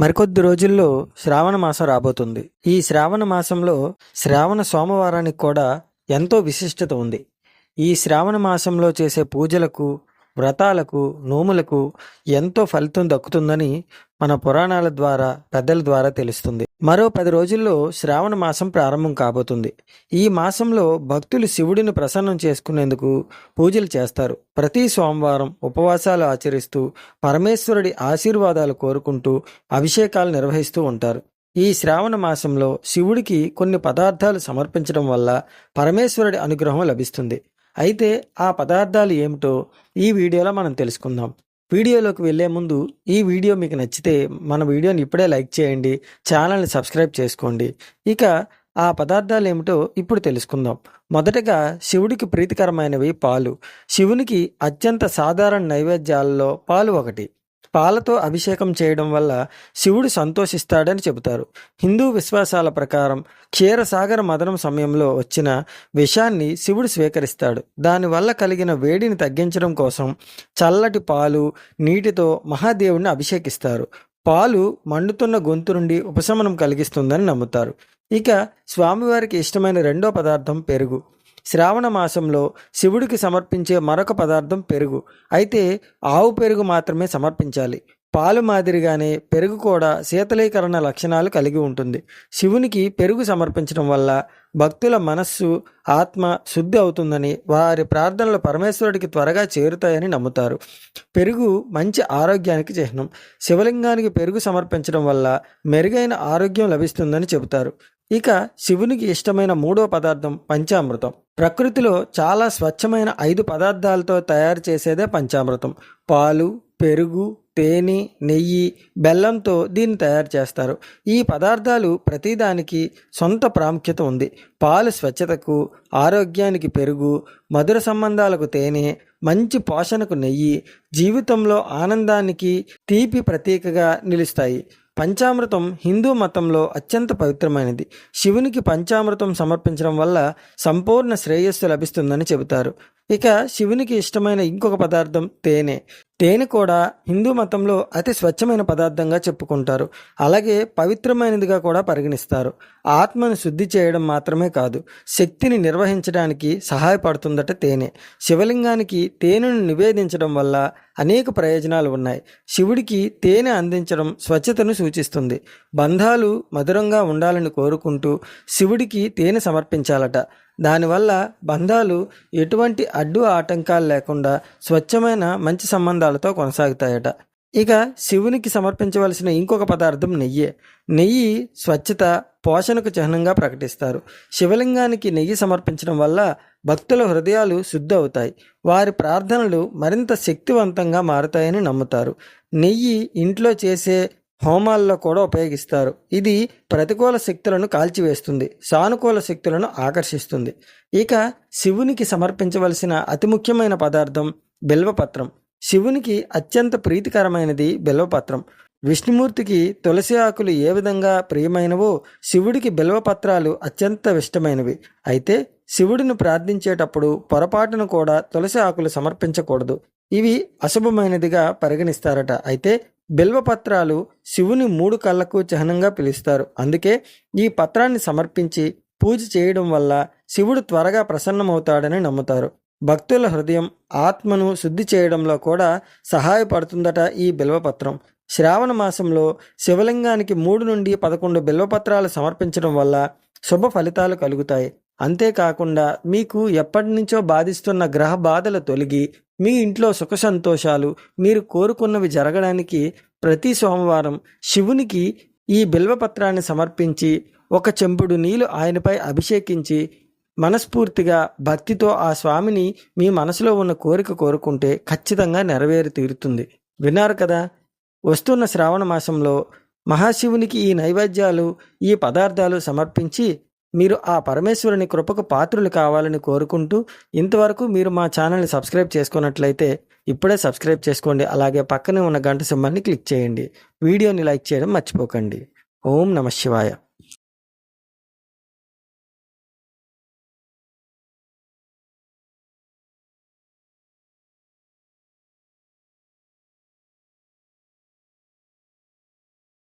మరికొద్ది రోజుల్లో శ్రావణ మాసం రాబోతుంది. ఈ శ్రావణ మాసంలో శ్రావణ సోమవారానికి కూడా ఎంతో విశిష్టత ఉంది. ఈ శ్రావణ మాసంలో చేసే పూజలకు వ్రతాలకు నోములకు ఎంతో ఫలితం దక్కుతుందని మన పురాణాల ద్వారా పెద్దల ద్వారా తెలుస్తుంది. మరో పది రోజుల్లో శ్రావణ మాసం ప్రారంభం కాబోతుంది. ఈ మాసంలో భక్తులు శివుడిని ప్రసన్నం చేసుకునేందుకు పూజలు చేస్తారు. ప్రతి సోమవారం ఉపవాసాలు ఆచరిస్తూ పరమేశ్వరుడి ఆశీర్వాదాలు కోరుకుంటూ అభిషేకాలు నిర్వహిస్తూ ఉంటారు. ఈ శ్రావణ మాసంలో శివుడికి కొన్ని పదార్థాలు సమర్పించడం వల్ల పరమేశ్వరుడి అనుగ్రహం లభిస్తుంది. అయితే ఆ పదార్థాలు ఏమిటో ఈ వీడియోలో మనం తెలుసుకుందాం. వీడియోలోకి వెళ్ళే ముందు ఈ వీడియో మీకు నచ్చితే మన వీడియోని ఇప్పుడే లైక్ చేయండి ఛానల్ని సబ్స్క్రైబ్ చేసుకోండి. ఇక ఆ పదార్థాలు ఏమిటో ఇప్పుడు తెలుసుకుందాం. మొదటగా శివుడికి ప్రీతికరమైనవి పాలు. శివునికి అత్యంత సాధారణ నైవేద్యాలలో పాలు ఒకటి. పాలతో అభిషేకం చేయడం వల్ల శివుడు సంతోషిస్తాడని చెబుతారు. హిందూ విశ్వాసాల ప్రకారం క్షీరసాగర మదనం సమయంలో వచ్చిన విషాన్ని శివుడు స్వీకరిస్తాడు. దానివల్ల కలిగిన వేడిని తగ్గించడం కోసం చల్లటి పాలు నీటితో మహాదేవుడిని అభిషేకిస్తారు. పాలు మండుతున్న గొంతు నుండి ఉపశమనం కలిగిస్తుందని నమ్ముతారు. ఇక స్వామివారికి ఇష్టమైన రెండో పదార్థం పెరుగు. శ్రావణ మాసంలో శివుడికి సమర్పించే మరొక పదార్థం పెరుగు. అయితే ఆవు పెరుగు మాత్రమే సమర్పించాలి. పాలు మాదిరిగానే పెరుగు కూడా శీతలీకరణ లక్షణాలు కలిగి ఉంటుంది. శివునికి పెరుగు సమర్పించడం వల్ల భక్తుల మనస్సు ఆత్మ శుద్ధి అవుతుందని వారి ప్రార్థనలు పరమేశ్వరుడికి త్వరగా చేరుతాయని నమ్ముతారు. పెరుగు మంచి ఆరోగ్యానికి చిహ్నం. శివలింగానికి పెరుగు సమర్పించడం వల్ల మెరుగైన ఆరోగ్యం లభిస్తుందని చెబుతారు. ఇక శివునికి ఇష్టమైన మూడో పదార్థం పంచామృతం. ప్రకృతిలో చాలా స్వచ్ఛమైన ఐదు పదార్థాలతో తయారు చేసేదే పంచామృతం. పాలు పెరుగు తేనె నెయ్యి బెల్లంతో దీన్ని తయారు చేస్తారు. ఈ పదార్థాలు ప్రతిదానికి సొంత ప్రాముఖ్యత ఉంది. పాలు స్వచ్ఛతకు ఆరోగ్యానికి పెరుగు మధుర సంబంధాలకు తేనె మంచి పోషణకు నెయ్యి జీవితంలో ఆనందానికి తీపి ప్రతీకగా నిలుస్తాయి. పంచామృతం హిందూ మతంలో అత్యంత పవిత్రమైనది. శివునికి పంచామృతం సమర్పించడం వల్ల సంపూర్ణ శ్రేయస్సు లభిస్తుందని చెబుతారు. ఇక శివునికి ఇష్టమైన ఇంకొక పదార్థం తేనె. తేనె కూడా హిందూ మతంలో అతి స్వచ్ఛమైన పదార్థంగా చెప్పుకుంటారు. అలాగే పవిత్రమైనదిగా కూడా పరిగణిస్తారు. ఆత్మను శుద్ధి చేయడం మాత్రమే కాదు శక్తిని నిర్వహించడానికి సహాయపడుతుందట తేనె. శివలింగానికి తేనెను నివేదించడం వల్ల అనేక ప్రయోజనాలు ఉన్నాయి. శివుడికి తేనె అందించడం స్వచ్ఛతను సూచిస్తుంది. బంధాలు మధురంగా ఉండాలని కోరుకుంటూ శివుడికి తేనె సమర్పించాలట. దానివల్ల బంధాలు ఎటువంటి అడ్డు ఆటంకాలు లేకుండా స్వచ్ఛమైన మంచి ఫలితాలతో కొనసాగుతాయట. ఇక శివునికి సమర్పించవలసిన ఇంకొక పదార్థం నెయ్యి. నెయ్యి స్వచ్ఛత పోషణకు చిహ్నంగా ప్రకటిస్తారు. శివలింగానికి నెయ్యి సమర్పించడం వల్ల భక్తుల హృదయాలు శుద్ధి అవుతాయి వారి ప్రార్థనలు మరింత శక్తివంతంగా మారుతాయని నమ్ముతారు. నెయ్యి ఇంట్లో చేసే హోమాల్లో కూడా ఉపయోగిస్తారు. ఇది ప్రతికూల శక్తులను కాల్చివేస్తుంది సానుకూల శక్తులను ఆకర్షిస్తుంది. ఇక శివునికి సమర్పించవలసిన అతి ముఖ్యమైన పదార్థం బిల్వపత్రం. శివునికి అత్యంత ప్రీతికరమైనది బిల్వపత్రం. విష్ణుమూర్తికి తులసి ఆకులు ఏ విధంగా ప్రియమైనవో శివుడికి బిల్వపత్రాలు అత్యంత ఇష్టమైనవి. అయితే శివుడిని ప్రార్థించేటప్పుడు పొరపాటును కూడా తులసి ఆకులు సమర్పించకూడదు. ఇవి అశుభమైనదిగా పరిగణిస్తారట. అయితే బిల్వపత్రాలు శివుని మూడు కళ్ళకు చిహ్నంగా పిలుస్తారు. అందుకే ఈ పత్రాన్ని సమర్పించి పూజ చేయడం వల్ల శివుడు త్వరగా ప్రసన్నమవుతాడని నమ్ముతారు. భక్తుల హృదయం ఆత్మను శుద్ధి చేయడంలో కూడా సహాయపడుతుందట ఈ బిల్వపత్రం. శ్రావణ మాసంలో శివలింగానికి మూడు నుండి పదకొండు బిల్వపత్రాలు సమర్పించడం వల్ల శుభ ఫలితాలు కలుగుతాయి. అంతేకాకుండా మీకు ఎప్పటి నుంచో బాధిస్తున్న గ్రహ బాధలు తొలగి మీ ఇంట్లో సుఖ సంతోషాలు మీరు కోరుకున్నవి జరగడానికి ప్రతి సోమవారం శివునికి ఈ బిల్వపత్రాన్ని సమర్పించి ఒక చెంపుడు నీళ్ళు ఆయనపై అభిషేకించి మనస్ఫూర్తిగా భక్తితో ఆ స్వామిని మీ మనసులో ఉన్న కోరిక కోరుకుంటే ఖచ్చితంగా నెరవేరి తీరుతుంది. విన్నారు కదా? వస్తున్న శ్రావణ మాసంలో మహాశివునికి ఈ నైవేద్యాలు ఈ పదార్థాలు సమర్పించి మీరు ఆ పరమేశ్వరుని కృపకు పాత్రులు కావాలని కోరుకుంటూ ఇంతవరకు మీరు మా ఛానల్ని సబ్స్క్రైబ్ చేసుకున్నట్లయితే ఇప్పుడే సబ్స్క్రైబ్ చేసుకోండి. అలాగే పక్కనే ఉన్న గంట సింబల్ని క్లిక్ చేయండి. వీడియోని లైక్ చేయడం మర్చిపోకండి. ఓం నమ శివాయ.